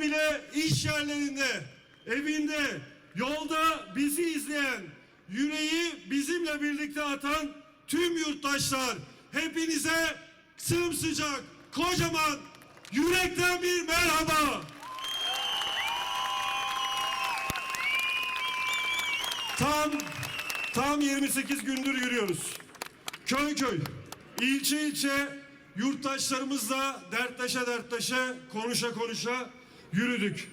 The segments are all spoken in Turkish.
bile iş yerlerinde, evinde, yolda bizi izleyen, yüreği bizimle birlikte atan tüm yurttaşlar hepinize sımsıcak, kocaman, yürekten bir merhaba. Tam tam 28 gündür yürüyoruz. Köy köy, ilçe ilçe yurttaşlarımızla dertleşe dertleşe, konuşa konuşa yürüdük.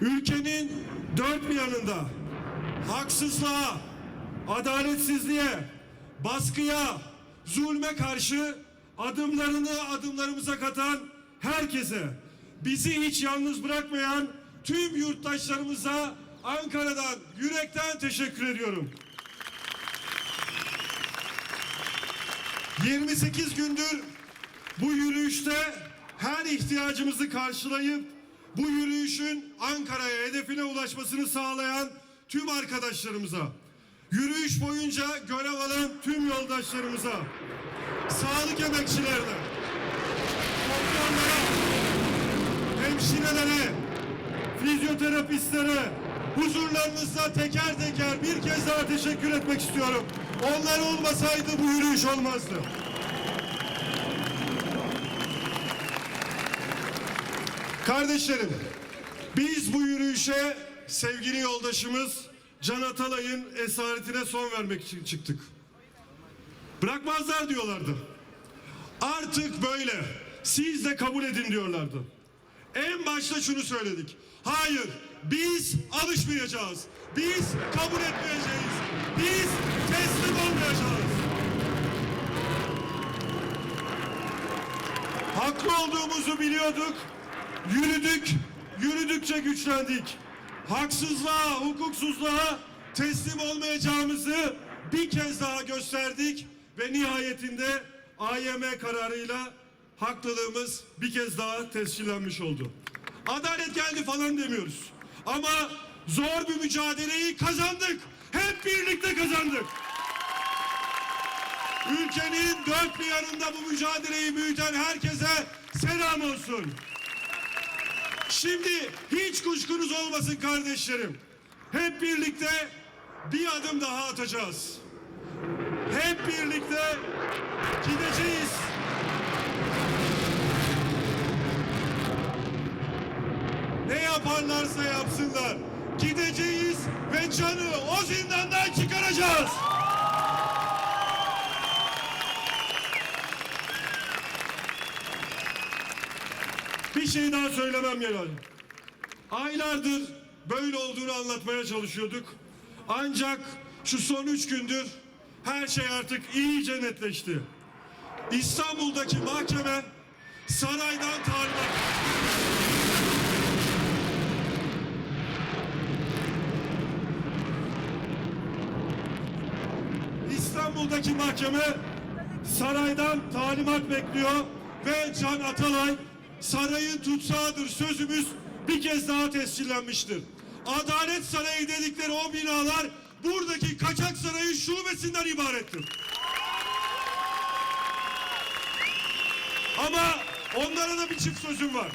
Ülkenin dört bir yanında haksızlığa, adaletsizliğe, baskıya, zulme karşı adımlarını adımlarımıza katan herkese, bizi hiç yalnız bırakmayan tüm yurttaşlarımıza Ankara'dan yürekten teşekkür ediyorum. 28 gündür bu yürüyüşte her ihtiyacımızı karşılayıp bu yürüyüşün Ankara'ya hedefine ulaşmasını sağlayan tüm arkadaşlarımıza, yürüyüş boyunca görev alan tüm yoldaşlarımıza, sağlık emekçilerine, doktorlara, hemşirelere, fizyoterapistlere, huzurlarınızda teker teker bir kez daha teşekkür etmek istiyorum. Onlar olmasaydı bu yürüyüş olmazdı. Kardeşlerim, biz bu yürüyüşe sevgili yoldaşımız Can Atalay'ın esaretine son vermek için çıktık. Bırakmazlar diyorlardı. Artık böyle. Siz de kabul edin diyorlardı. En başta şunu söyledik. Hayır, biz alışmayacağız. Biz kabul etmeyeceğiz. Biz teslim olmayacağız. Haklı olduğumuzu biliyorduk. Yürüdük, yürüdükçe güçlendik. Haksızlığa, hukuksuzluğa teslim olmayacağımızı bir kez daha gösterdik ve nihayetinde AYM kararıyla haklılığımız bir kez daha tescillenmiş oldu. Adalet geldi falan demiyoruz. Ama zor bir mücadeleyi kazandık. Hep birlikte kazandık. Ülkenin dört bir yanında bu mücadeleyi büyüten herkese selam olsun. Şimdi hiç kuşkunuz olmasın kardeşlerim. Hep birlikte bir adım daha atacağız. Hep birlikte gideceğiz. Ne yaparlarsa yapsınlar. Gideceğiz ve canı o zindandan çıkaracağız. Şey daha söylemem Celal. Aylardır böyle olduğunu anlatmaya çalışıyorduk. Ancak şu son üç gündür her şey artık iyice netleşti. İstanbul'daki mahkeme saraydan talimat. İstanbul'daki mahkeme saraydan talimat bekliyor ve Can Atalay sarayın tutsağıdır sözümüz bir kez daha tescillenmiştir. Adalet Sarayı dedikleri o binalar buradaki kaçak sarayın şubesinden ibarettir. Ama onlara da bir çift sözüm var.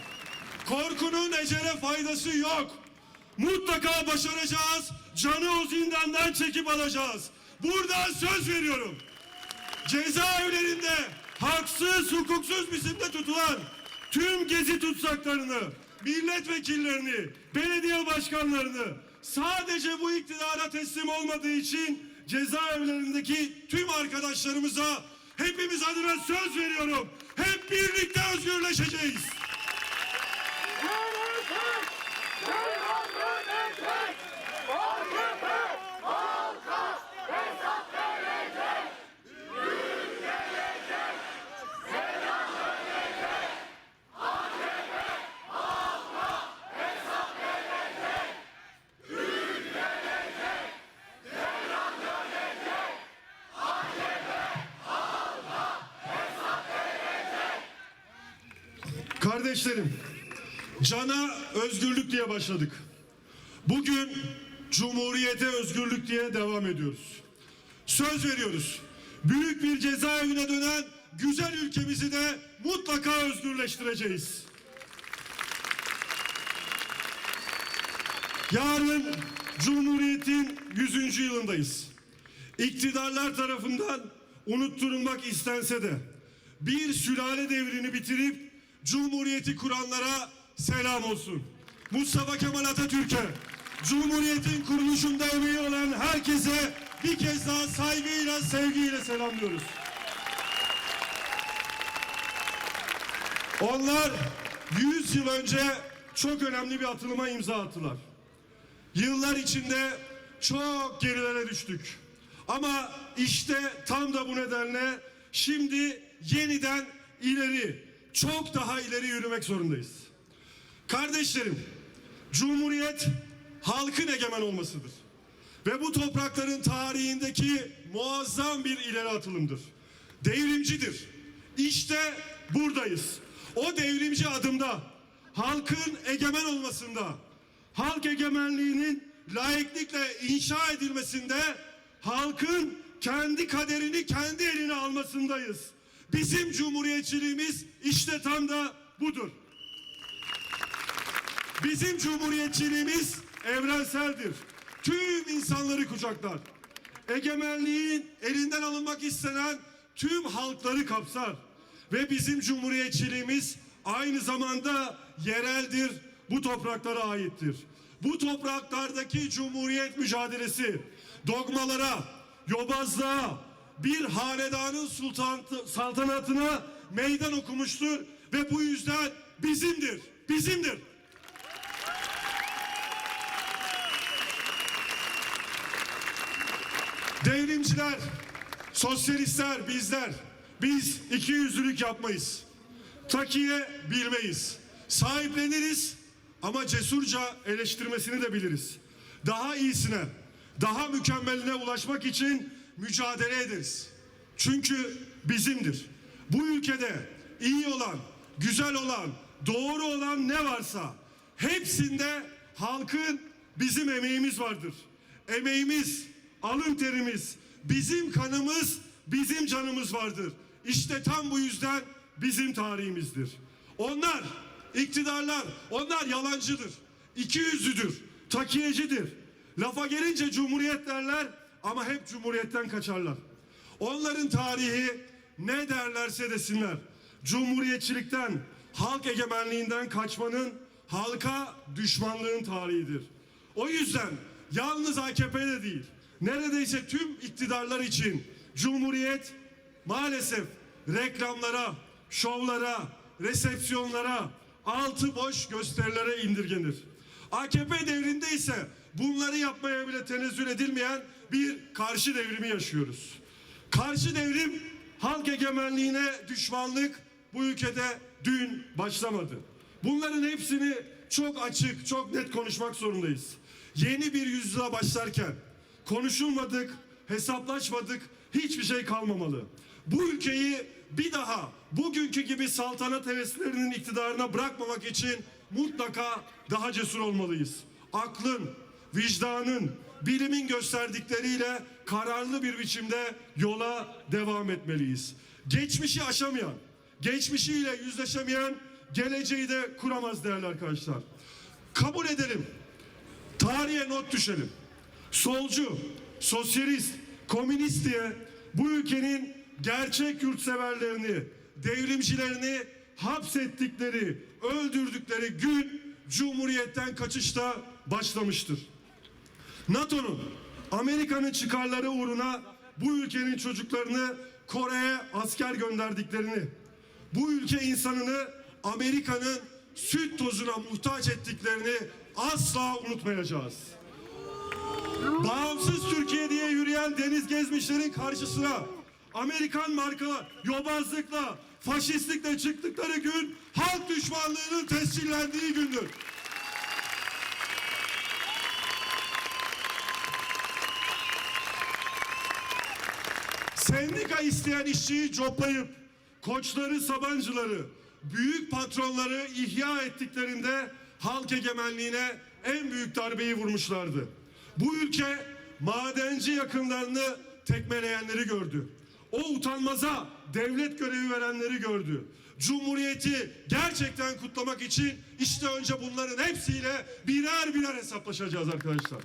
Korkunun ecele faydası yok. Mutlaka başaracağız. Canı o zindandan çekip alacağız. Buradan söz veriyorum. Cezaevlerinde haksız, hukuksuz biçimde tutulan tüm gezi tutsaklarını, milletvekillerini, belediye başkanlarını sadece bu iktidara teslim olmadığı için cezaevlerindeki tüm arkadaşlarımıza hepimiz adına söz veriyorum. Hep birlikte özgürleşeceğiz. Kardeşlerim, cana özgürlük diye başladık. Bugün cumhuriyete özgürlük diye devam ediyoruz. Söz veriyoruz. Büyük bir cezaevine dönen güzel ülkemizi de mutlaka özgürleştireceğiz. Yarın Cumhuriyet'in 100. yılındayız. İktidarlar tarafından unutturulmak istense de bir sülale devrini bitirip Cumhuriyeti kuranlara selam olsun. Mustafa Kemal Atatürk'e, Cumhuriyet'in kuruluşunda emeği olan herkese bir kez daha saygıyla, sevgiyle selamlıyoruz. Onlar 100 yıl önce çok önemli bir atılıma imza attılar. Yıllar içinde çok gerilere düştük. Ama işte tam da bu nedenle şimdi yeniden ileri, çok daha ileri yürümek zorundayız. Kardeşlerim, Cumhuriyet halkın egemen olmasıdır. Ve bu toprakların tarihindeki muazzam bir ileri atılımdır. Devrimcidir. İşte buradayız. O devrimci adımda halkın egemen olmasında, halk egemenliğinin laiklikle inşa edilmesinde halkın kendi kaderini kendi eline almasındayız. Bizim cumhuriyetçiliğimiz işte tam da budur. Bizim cumhuriyetçiliğimiz evrenseldir. Tüm insanları kucaklar. Egemenliğin elinden alınmak istenen tüm halkları kapsar. Ve bizim cumhuriyetçiliğimiz aynı zamanda yereldir, bu topraklara aittir. Bu topraklardaki cumhuriyet mücadelesi dogmalara, yobazlığa, bir hanedanın sultan, saltanatına meydan okumuştur ve bu yüzden bizimdir, bizimdir. Devrimciler, sosyalistler, bizler, biz iki yüzlülük yapmayız. Takiye bilmeyiz. Sahipleniriz ama cesurca eleştirmesini de biliriz. Daha iyisine, daha mükemmeline ulaşmak için mücadele ederiz. Çünkü bizimdir. Bu ülkede iyi olan, güzel olan, doğru olan ne varsa hepsinde halkın bizim emeğimiz vardır. Emeğimiz, alın terimiz, bizim kanımız, bizim canımız vardır. İşte tam bu yüzden bizim tarihimizdir. Onlar, iktidarlar, onlar yalancıdır, ikiyüzlüdür, takiyecidir. Lafa gelince cumhuriyet derler ama hep cumhuriyetten kaçarlar. Onların tarihi ne derlerse desinler. Cumhuriyetçilikten, halk egemenliğinden kaçmanın halka düşmanlığın tarihidir. O yüzden yalnız AKP'de değil, neredeyse tüm iktidarlar için Cumhuriyet maalesef reklamlara, şovlara, resepsiyonlara, altı boş gösterilere indirgenir. AKP devrinde ise bunları yapmaya bile tenezzül edilmeyen bir karşı devrimi yaşıyoruz. Karşı devrim halk egemenliğine düşmanlık bu ülkede dün başlamadı. Bunların hepsini çok açık, çok net konuşmak zorundayız. Yeni bir yüzyıla başlarken konuşulmadık, hesaplaşmadık, hiçbir şey kalmamalı. Bu ülkeyi bir daha bugünkü gibi saltanat heveslerinin iktidarına bırakmamak için mutlaka daha cesur olmalıyız. Aklın, vicdanın, bilimin gösterdikleriyle kararlı bir biçimde yola devam etmeliyiz. Geçmişi aşamayan, geçmişiyle yüzleşemeyen geleceği de kuramaz değerli arkadaşlar. Kabul edelim. Tarihe not düşelim. Solcu, sosyalist, komünist diye bu ülkenin gerçek yurtseverlerini, devrimcilerini hapsettikleri, öldürdükleri gün Cumhuriyet'ten kaçışta başlamıştır. NATO'nun, Amerika'nın çıkarları uğruna bu ülkenin çocuklarını Kore'ye asker gönderdiklerini, bu ülke insanını Amerika'nın süt tozuna muhtaç ettiklerini asla unutmayacağız. Bağımsız Türkiye diye yürüyen deniz gezmişlerin karşısına Amerikan markalar yobazlıkla, faşistlikle çıktıkları gün halk düşmanlığının tescillendiği gündür. Sendika isteyen işçiyi coplayıp koçları, sabancıları, büyük patronları ihya ettiklerinde halk egemenliğine en büyük darbeyi vurmuşlardı. Bu ülke madenci yakınlarını tekmeleyenleri gördü. O utanmaza devlet görevi verenleri gördü. Cumhuriyeti gerçekten kutlamak için işte önce bunların hepsiyle birer birer hesaplaşacağız arkadaşlar.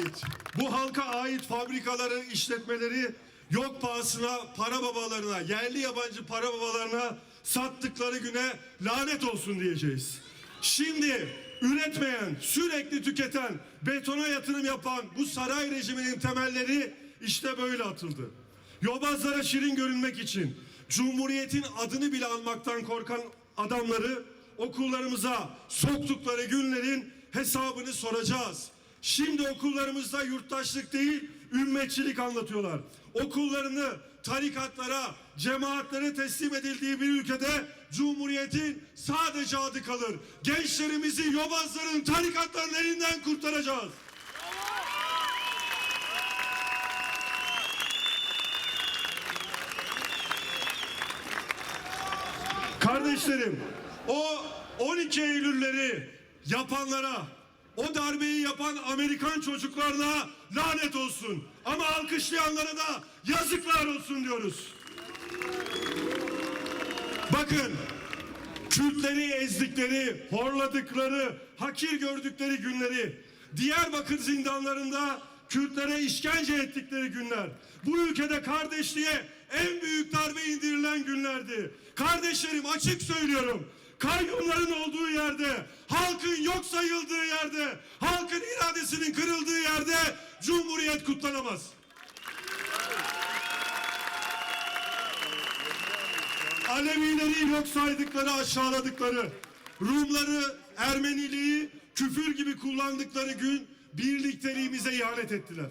Ait. Bu halka ait fabrikaları, işletmeleri yok pahasına para babalarına, yerli yabancı para babalarına sattıkları güne lanet olsun diyeceğiz. Şimdi üretmeyen, sürekli tüketen, betona yatırım yapan bu saray rejiminin temelleri işte böyle atıldı. Yobazlara şirin görünmek için Cumhuriyet'in adını bile almaktan korkan adamları okullarımıza soktukları günlerin hesabını soracağız. Şimdi okullarımızda yurttaşlık değil, ümmetçilik anlatıyorlar. Okullarını tarikatlara, cemaatlere teslim edildiği bir ülkede Cumhuriyet'in sadece adı kalır. Gençlerimizi yobazların, tarikatların elinden kurtaracağız. Kardeşlerim, o 12 Eylülleri yapanlara, o darbeyi yapan Amerikan çocuklarına lanet olsun. Ama alkışlayanlara da yazıklar olsun diyoruz. Bakın, Kürtleri ezdikleri, horladıkları, hakir gördükleri günleri, Diyarbakır zindanlarında Kürtlere işkence ettikleri günler, bu ülkede kardeşliğe en büyük darbe indirilen günlerdi. Kardeşlerim açık söylüyorum, kayyumların olduğu yerde, halkın yok sayıldığı yerde, halkın iradesinin kırıldığı yerde Cumhuriyet kutlanamaz. Alevileri yok saydıkları, aşağıladıkları, Rumları, Ermeniliği küfür gibi kullandıkları gün birlikteliğimize ihanet ettiler.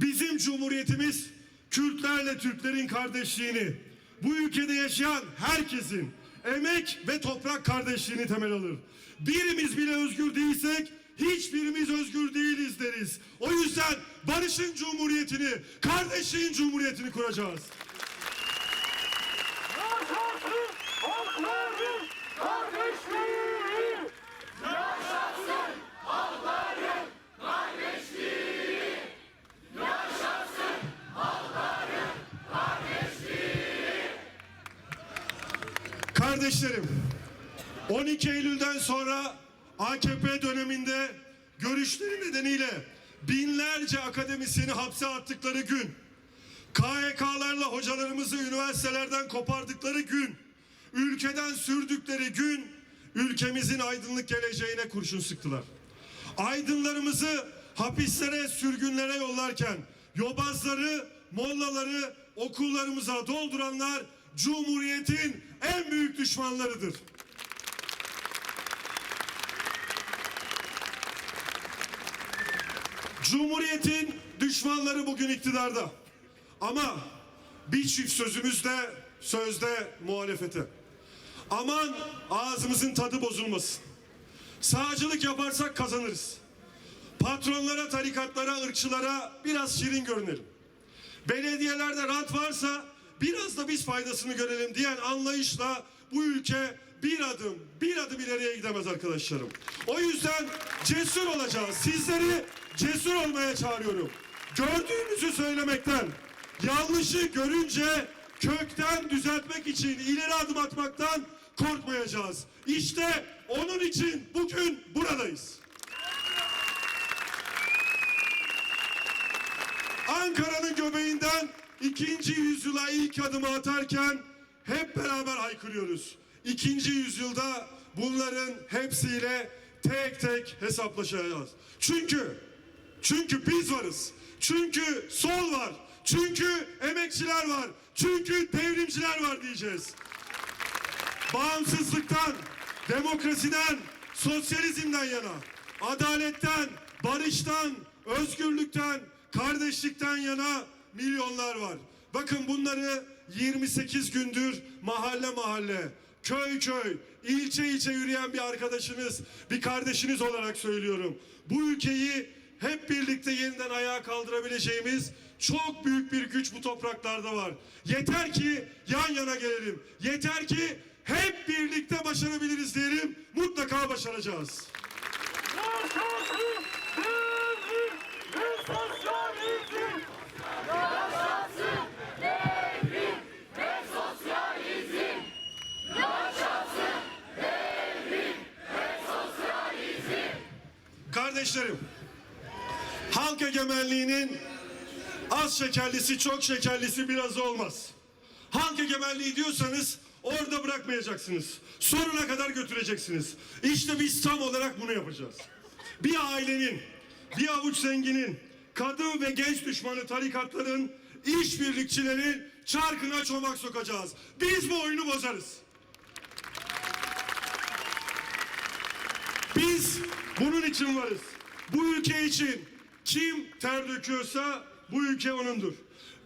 Bizim cumhuriyetimiz Kürtlerle Türklerin kardeşliğini, bu ülkede yaşayan herkesin emek ve toprak kardeşliğini temel alır. Birimiz bile özgür değilsek hiçbirimiz özgür değiliz deriz. O yüzden barışın cumhuriyetini, kardeşliğin cumhuriyetini kuracağız. Kardeşlerim, 12 Eylül'den sonra AKP döneminde görüşleri nedeniyle binlerce akademisyeni hapse attıkları gün, KHK'larla hocalarımızı üniversitelerden kopardıkları gün, ülkeden sürdükleri gün, ülkemizin aydınlık geleceğine kurşun sıktılar. Aydınlarımızı hapislere, sürgünlere yollarken, yobazları, mollaları okullarımıza dolduranlar Cumhuriyet'in en büyük düşmanlarıdır. Cumhuriyet'in düşmanları bugün iktidarda. Ama bir çift sözümüz de sözde muhalefete. Aman ağzımızın tadı bozulmasın. Sağcılık yaparsak kazanırız. Patronlara, tarikatlara, ırkçılara biraz şirin görünelim. Belediyelerde rant varsa biraz da biz faydasını görelim diyen anlayışla bu ülke bir adım, bir adım ileriye gidemez arkadaşlarım. O yüzden cesur olacağız. Sizleri cesur olmaya çağırıyorum. Gördüğünüzü söylemekten, yanlışı görünce kökten düzeltmek için ileri adım atmaktan korkmayacağız. İşte onun için bugün buradayız. Ankara'nın göbeğinden ikinci yüzyıla ilk adımı atarken hep beraber haykırıyoruz. İkinci yüzyılda bunların hepsiyle tek tek hesaplaşacağız. Çünkü çünkü biz varız. Çünkü sol var. Çünkü emekçiler var. Çünkü devrimciler var diyeceğiz. Bağımsızlıktan, demokrasiden, sosyalizmden yana, adaletten, barıştan, özgürlükten, kardeşlikten yana milyonlar var. Bakın bunları 28 gündür mahalle mahalle, köy köy, ilçe ilçe yürüyen bir arkadaşınız, bir kardeşiniz olarak söylüyorum. Bu ülkeyi hep birlikte yeniden ayağa kaldırabileceğimiz çok büyük bir güç bu topraklarda var. Yeter ki yan yana gelelim. Yeter ki hep birlikte başarabiliriz diyelim. Mutlaka başaracağız. Yaşasın devrim ve sosyalizm. Kardeşlerim, halk egemenliğinin az şekerlisi, çok şekerlisi biraz olmaz. Halk egemenliği diyorsanız orada bırakmayacaksınız. Sonuna kadar götüreceksiniz. İşte biz tam olarak bunu yapacağız. Bir ailenin, bir avuç zenginin, kadın ve genç düşmanı tarikatların, işbirlikçilerin çarkına çomak sokacağız. Biz bu oyunu bozarız. Biz bunun için varız. Bu ülke için kim ter döküyorsa bu ülke onundur.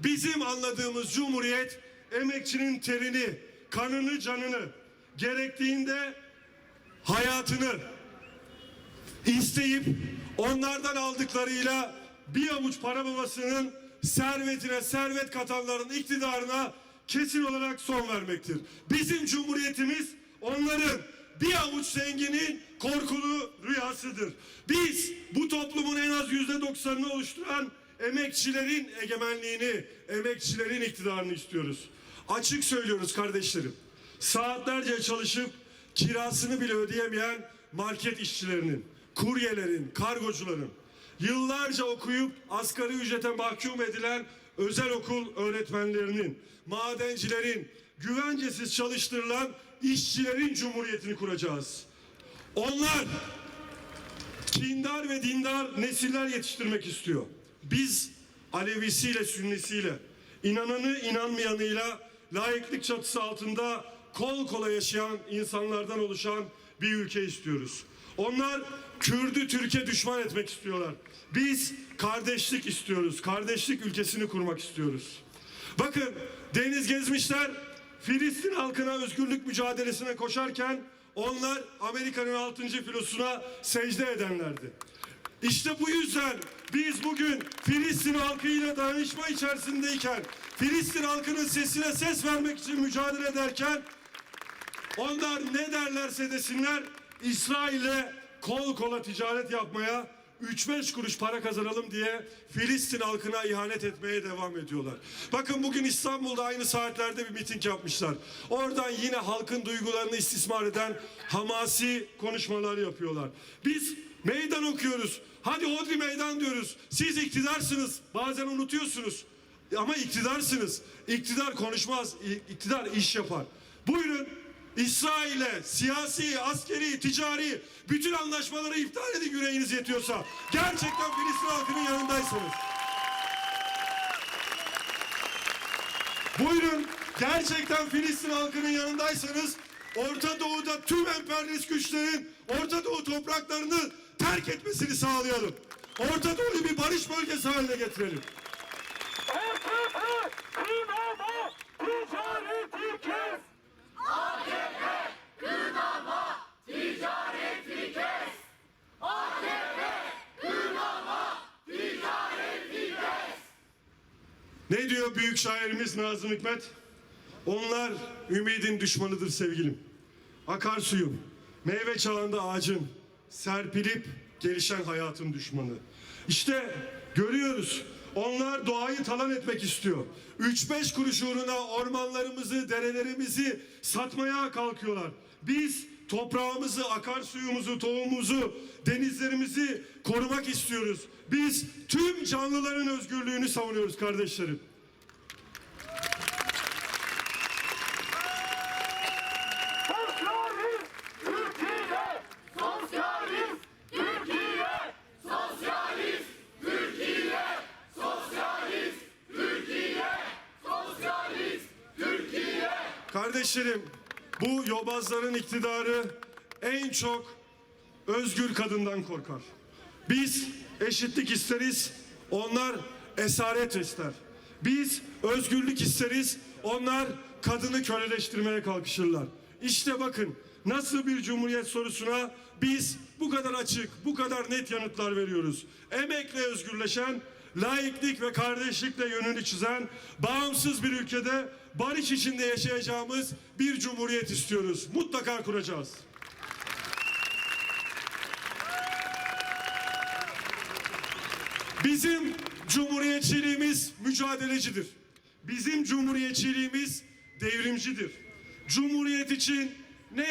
Bizim anladığımız cumhuriyet emekçinin terini, kanını, canını, gerektiğinde hayatını isteyip onlardan aldıklarıyla bir avuç para babasının servetine servet katanların iktidarına kesin olarak son vermektir. Bizim cumhuriyetimiz onların bir avuç zenginin korkulu rüyasıdır. Biz bu toplumun en az yüzde doksanını oluşturan emekçilerin egemenliğini, emekçilerin iktidarını istiyoruz. Açık söylüyoruz kardeşlerim. Saatlerce çalışıp kirasını bile ödeyemeyen market işçilerinin, kuryelerin, kargocuların, yıllarca okuyup asgari ücrete mahkum edilen özel okul öğretmenlerinin, madencilerin, güvencesiz çalıştırılan işçilerin cumhuriyetini kuracağız. Onlar kindar ve dindar nesiller yetiştirmek istiyor. Biz Alevisiyle, Sünnisiyle, inananı inanmayanıyla layıklık çatısı altında kol kola yaşayan insanlardan oluşan bir ülke istiyoruz. Onlar Kürdü Türkiye düşman etmek istiyorlar. Biz kardeşlik istiyoruz. Kardeşlik ülkesini kurmak istiyoruz. Bakın deniz gezmişler Filistin halkına özgürlük mücadelesine koşarken onlar Amerika'nın 6. filosuna secde edenlerdi. İşte bu yüzden biz bugün Filistin halkıyla dayanışma içerisindeyken Filistin halkının sesine ses vermek için mücadele ederken onlar ne derlerse desinler İsrail'le kol kola ticaret yapmaya 3-5 kuruş para kazanalım diye Filistin halkına ihanet etmeye devam ediyorlar. Bakın bugün İstanbul'da aynı saatlerde bir miting yapmışlar. Oradan yine halkın duygularını istismar eden hamasi konuşmalar yapıyorlar. Biz meydan okuyoruz. Hadi hodri meydan diyoruz. Siz iktidarsınız. Bazen unutuyorsunuz. Ama iktidarsınız. İktidar konuşmaz. İktidar iş yapar. Buyurun İsrail'e siyasi, askeri, ticari bütün anlaşmaları iptal edin yüreğiniz yetiyorsa. Gerçekten Filistin halkının yanındaysanız. Buyurun gerçekten Filistin halkının yanındaysanız Orta Doğu'da tüm emperyalist güçlerin Orta Doğu topraklarını terk etmesini sağlayalım. Orta Doğu'yu bir barış bölgesi haline getirelim. Ne diyor büyük şairimiz Nazım Hikmet? Onlar ümidin düşmanıdır sevgilim. Akarsuyun, meyve çağında ağacın, serpilip gelişen hayatın düşmanı. İşte görüyoruz. Onlar doğayı talan etmek istiyor. 3-5 kuruş uğruna ormanlarımızı, derelerimizi satmaya kalkıyorlar. Biz toprağımızı, akarsuyumuzu, tohumumuzu, denizlerimizi korumak istiyoruz. Biz tüm canlıların özgürlüğünü savunuyoruz kardeşlerim. Kardeşlerim, bu yobazların iktidarı en çok özgür kadından korkar. Biz eşitlik isteriz, onlar esaret ister. Biz özgürlük isteriz, onlar kadını köleleştirmeye kalkışırlar. İşte bakın Nasıl bir cumhuriyet sorusuna biz bu kadar açık, bu kadar net yanıtlar veriyoruz. Emekle özgürleşen, laiklik ve kardeşlikle yönünü çizen, bağımsız bir ülkede barış içinde yaşayacağımız bir cumhuriyet istiyoruz. Mutlaka kuracağız. Bizim cumhuriyetçiliğimiz mücadelecidir. Bizim cumhuriyetçiliğimiz devrimcidir. Cumhuriyet için ne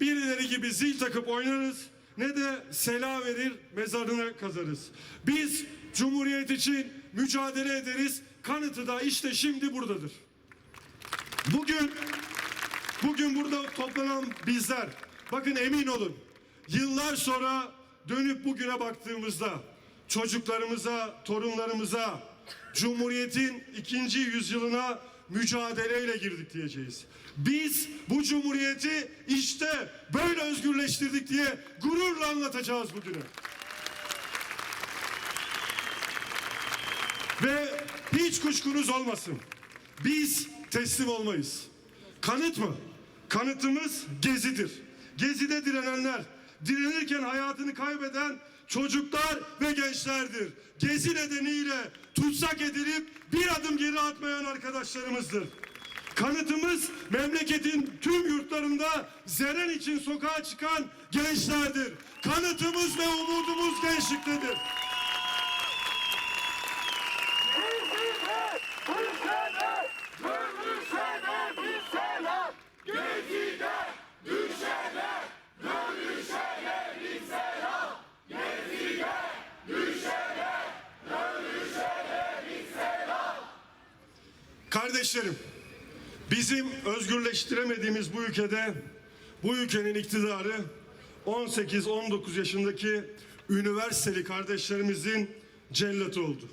birileri gibi zil takıp oynarız ne de sela verir mezarına kazarız. Biz cumhuriyet için mücadele ederiz. Kanıtı da işte şimdi buradadır. Bugün Bugün burada toplanan bizler, bakın emin olun, yıllar sonra dönüp bugüne baktığımızda çocuklarımıza, torunlarımıza Cumhuriyet'in ikinci yüzyılına mücadeleyle girdik diyeceğiz. Biz bu Cumhuriyeti işte böyle özgürleştirdik diye gururla anlatacağız bugünü. Ve hiç kuşkunuz olmasın. Biz teslim olmayız. Kanıt mı? Kanıtımız Gezi'dir. Gezi'de direnenler, direnirken hayatını kaybeden çocuklar ve gençlerdir. Gezi nedeniyle tutsak edilip bir adım geri atmayan arkadaşlarımızdır. Kanıtımız memleketin tüm yurtlarında zeren için sokağa çıkan gençlerdir. Kanıtımız ve umudumuz gençliktedir. Düşene, dönüşene bir selam. Gezide, düşene, dönüşene bir selam. Gezide, düşene, dönüşene bir selam. Kardeşlerim, bizim özgürleştiremediğimiz bu ülkede bu ülkenin iktidarı 18-19 yaşındaki üniversiteli kardeşlerimizin cellatı oldu.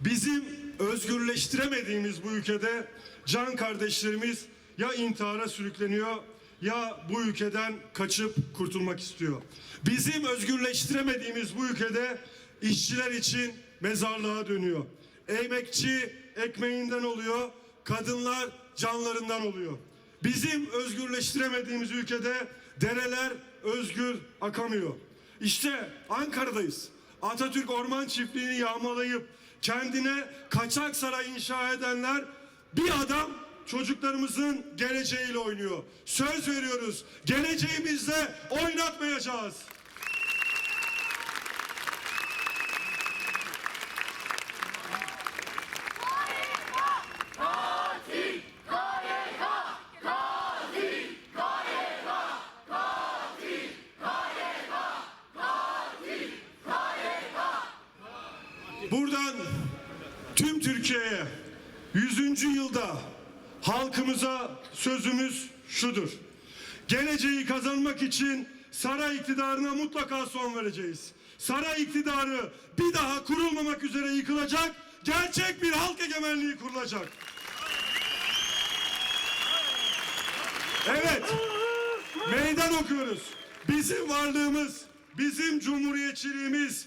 Bizim özgürleştiremediğimiz bu ülkede can kardeşlerimiz ya intihara sürükleniyor ya bu ülkeden kaçıp kurtulmak istiyor. Bizim özgürleştiremediğimiz bu ülkede işçiler için mezarlığa dönüyor. Emekçi ekmeğinden oluyor, kadınlar canlarından oluyor. Bizim özgürleştiremediğimiz ülkede dereler özgür akamıyor. İşte Ankara'dayız. Atatürk Orman Çiftliği'ni yağmalayıp kendine kaçak saray inşa edenler bir adam çocuklarımızın geleceğiyle oynuyor. Söz veriyoruz. Geleceğimizle oynatmayacağız. Buradan tüm Türkiye'ye 100. yılda halkımıza sözümüz şudur. Geleceği kazanmak için saray iktidarına mutlaka son vereceğiz. Saray iktidarı bir daha kurulmamak üzere yıkılacak, gerçek bir halk egemenliği kurulacak. Evet, meydan okuyoruz. Bizim varlığımız, bizim cumhuriyetçiliğimiz,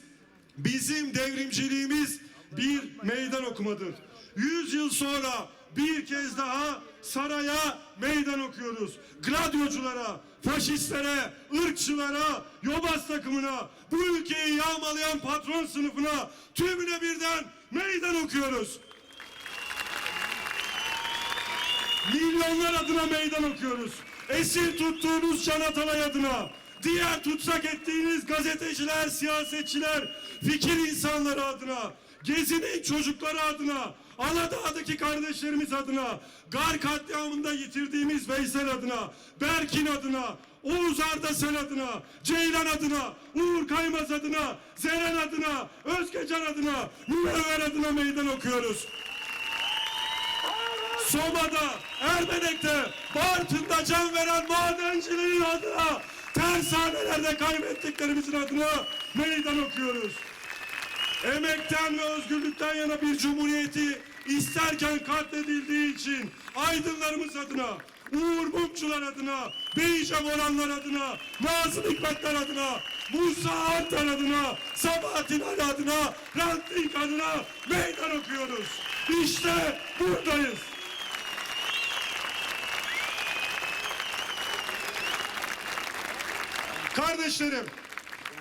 bizim devrimciliğimiz bir meydan okumadır. Yüz yıl sonra bir kez daha saraya meydan okuyoruz. Gladyoculara, faşistlere, ırkçılara, yobaz takımına, bu ülkeyi yağmalayan patron sınıfına tümüne birden meydan okuyoruz. Milyonlar adına meydan okuyoruz. Esir tuttuğunuz Can Atalay adına, diğer tutsak ettiğiniz gazeteciler, siyasetçiler, fikir insanları adına, Gezi'nin çocukları adına, Aladağ'daki kardeşlerimiz adına, Gar katliamında yitirdiğimiz Veysel adına, Berkin adına, Oğuz Ardasel adına, Ceylan adına, Uğur Kaymaz adına, Zeren adına, Özgecan adına, Münevver adına meydan okuyoruz. Soma'da, Ermenek'te, Bartın'da can veren madencilerin adına, tersanelerde kaybettiklerimizin adına meydan okuyoruz. Emekten ve özgürlükten yana bir cumhuriyeti isterken katledildiği için aydınlarımız adına, Uğur Mumcular adına, Beyce Moranlar adına, Nazım Hikmetler adına, Musa Artan adına, Sabahattin Ali adına, Rantlik adına meydan okuyoruz. İşte buradayız. Kardeşlerim,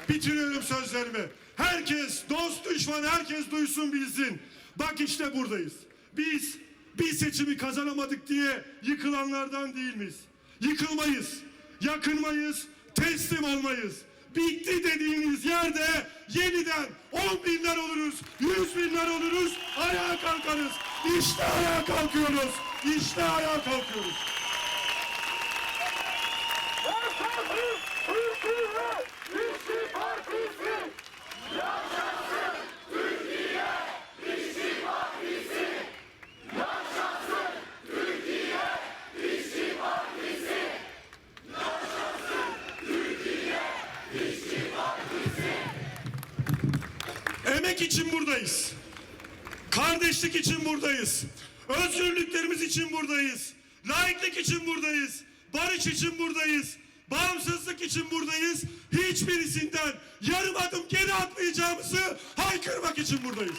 bitiriyorum sözlerimi. Herkes, dost düşman herkes duysun bilsin. Bak işte buradayız. Biz bir seçimi kazanamadık diye yıkılanlardan değil miyiz? Yıkılmayız, yakınmayız, teslim olmayız. Bitti dediğiniz yerde yeniden on binler oluruz, yüz binler oluruz, ayağa kalkarız. İşte ayağa kalkıyoruz, işte ayağa kalkıyoruz. Yaşasın Emek için buradayız. Kardeşlik için buradayız. Özgürlüklerimiz için buradayız. Laiklik için buradayız. Barış için buradayız. Bağımsızlık için buradayız. Hiçbirisinden yarım adım geri atmayacağımızı haykırmak için buradayız.